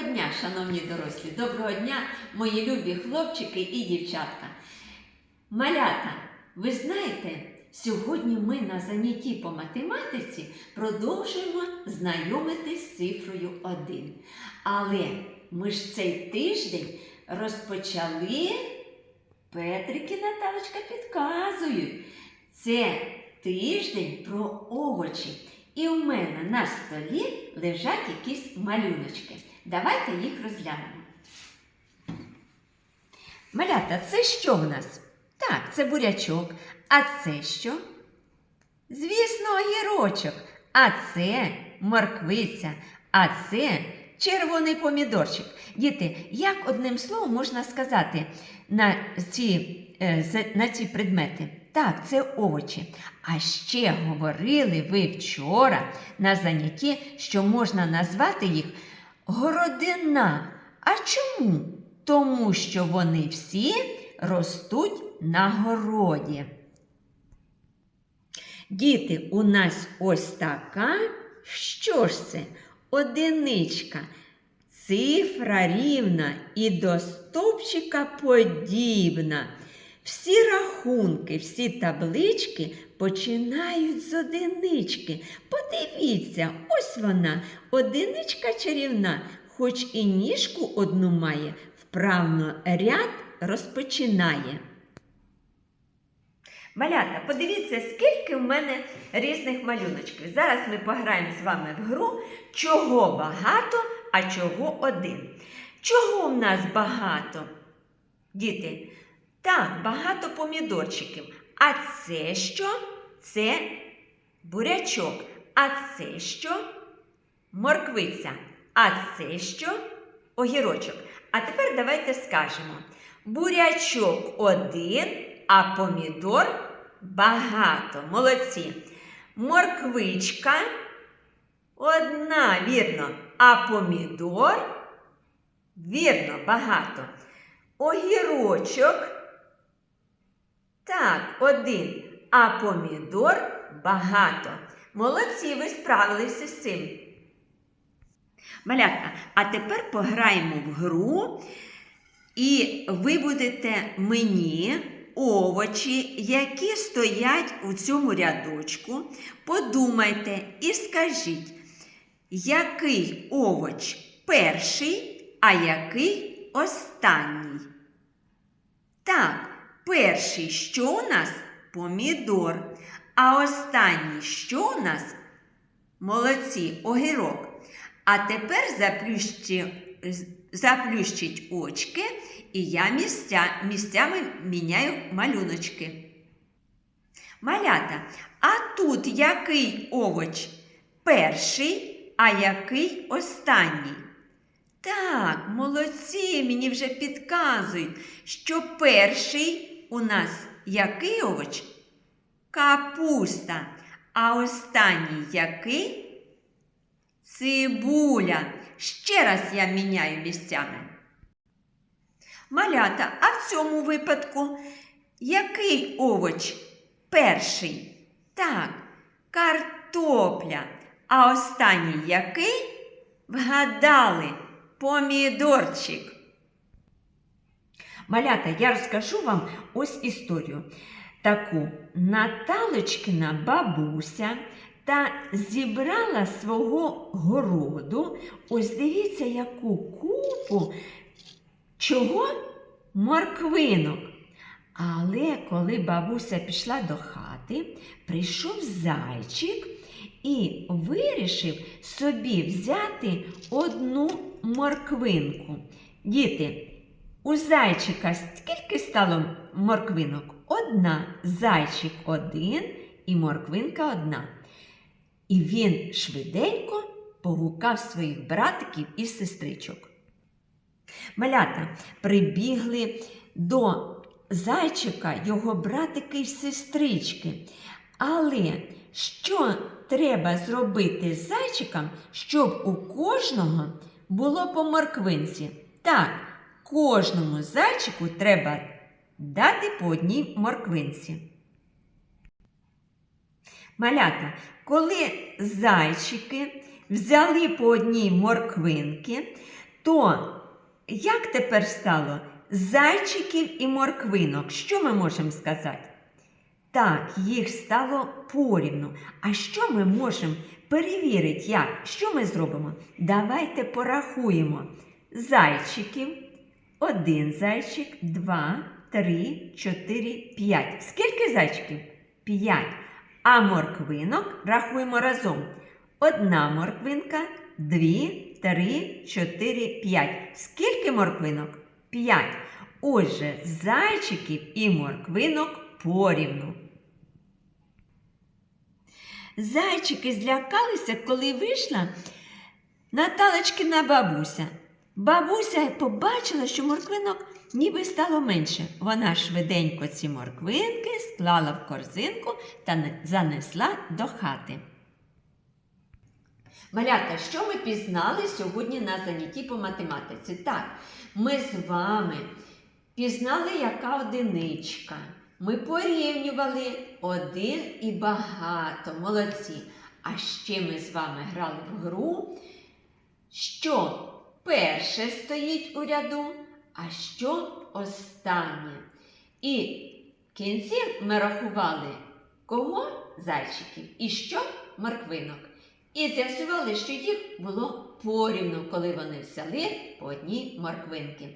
Доброго дня, шановні дорослі, доброго дня, мої любі хлопчики і дівчатка. Малята, ви знаєте, сьогодні ми на занятті по математиці продовжуємо знайомитись з цифрою 1. Але ми ж цей тиждень розпочали. Петрик і Наталочка підказують. Це тиждень про овочі. І у мене на столі лежать якісь малюночки. Давайте їх розглянемо. Малята, це що в нас? Так, це бурячок. А це що? Звісно, огірочок. А це морквиця. А це червоний помідорчик. Діти, як одним словом можна сказати на ці, е, на ці предмети? Так, це овочі. А ще говорили ви вчора на занятті, що можна назвати їх городина. А чому? Тому що вони всі ростуть на городі. Діти, у нас ось така. Що ж це? Одиничка. Цифра рівна і до стовпчика подібна. Всі рахунки, всі таблички починають з одинички. Подивіться, ось вона, одиничка чарівна, хоч і ніжку одну має, вправно ряд розпочинає. Малята, подивіться, скільки в мене різних малюночків. Зараз ми пограємо з вами в гру, чого багато, а чого один. Чого в нас багато? Діти, так, багато помідорчиків. А це що? Це бурячок. А це що? Морквиця. А це що? Огірочок. А тепер давайте скажемо: бурячок один, а помідор багато. Молодці. Морквичка одна, вірно, а помідор вірно, багато. Огірочок. Так, один. А помідор багато. Молодці, ви справилися з цим. Малятка, а тепер пограємо в гру, і ви будете мені овочі, які стоять у цьому рядочку. Подумайте і скажіть, який овоч перший, а який останній? Так, перший що у нас? Помідор. А останній що у нас? Молодці, огірок. А тепер заплющи, заплющіть очки, і я місця, місцями міняю малюночки. Малята, а тут який овоч? Перший, а який останній? Так, молодці, мені вже підказують, що перший у нас який овоч? Капуста. А останній який? Цибуля. Ще раз я міняю місцями. Малята, а в цьому випадку який овоч перший? Так, картопля. А останній який? Вгадали помідорчик. Малята, я розкажу вам ось історію. Таку Наталочкина бабуся та зібрала свого городу. Ось дивіться, яку купу чого? Морквинок. Але коли бабуся пішла до хати, прийшов зайчик і вирішив собі взяти одну морквинку. Діти, у зайчика скільки стало морквинок? Одна. Зайчик один і морквинка одна. І він швиденько погукав своїх братиків і сестричок. Малята прибігли до зайчика його братики й сестрички. Але що треба зробити з зайчиком, щоб у кожного було по морквинці? Так, кожному зайчику треба дати по одній морквинці. Малята, коли зайчики взяли по одній морквинки, то як тепер стало? Зайчиків і морквинок. Що ми можемо сказати? Так, їх стало порівну. А що ми можемо перевірити? Як? Що ми зробимо? Давайте порахуємо зайчиків. Один зайчик, два, три, чотири, п'ять. Скільки зайчиків? П'ять. А морквинок рахуємо разом. Одна морквинка, дві, три, чотири, п'ять. Скільки морквинок? П'ять. Отже, зайчиків і морквинок порівну. Зайчики злякалися, коли вийшла Наталочкина бабуся. Бабуся побачила, що морквинок ніби стало менше. Вона швиденько ці морквинки склала в корзинку та занесла до хати. Малята, що ми пізнали сьогодні на занятті по математиці? Так, ми з вами пізнали, яка одиничка. Ми порівнювали один і багато. Молодці. А ще ми з вами грали в гру, що перше стоїть у ряду, а що останнє. І в кінці ми рахували кого зайчиків і що морквинок. І з'ясували, що їх було порівну, коли вони взяли по одній морквинки.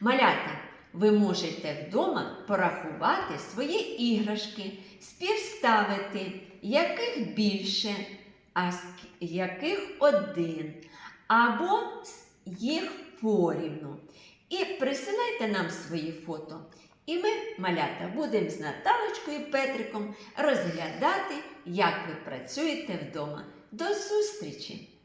Малята, ви можете вдома порахувати свої іграшки, співставити, яких більше, а яких один, або їх порівну. І присилайте нам свої фото. І ми, малята, будемо з Наталочкою Петриком розглядати, як ви працюєте вдома. До зустрічі!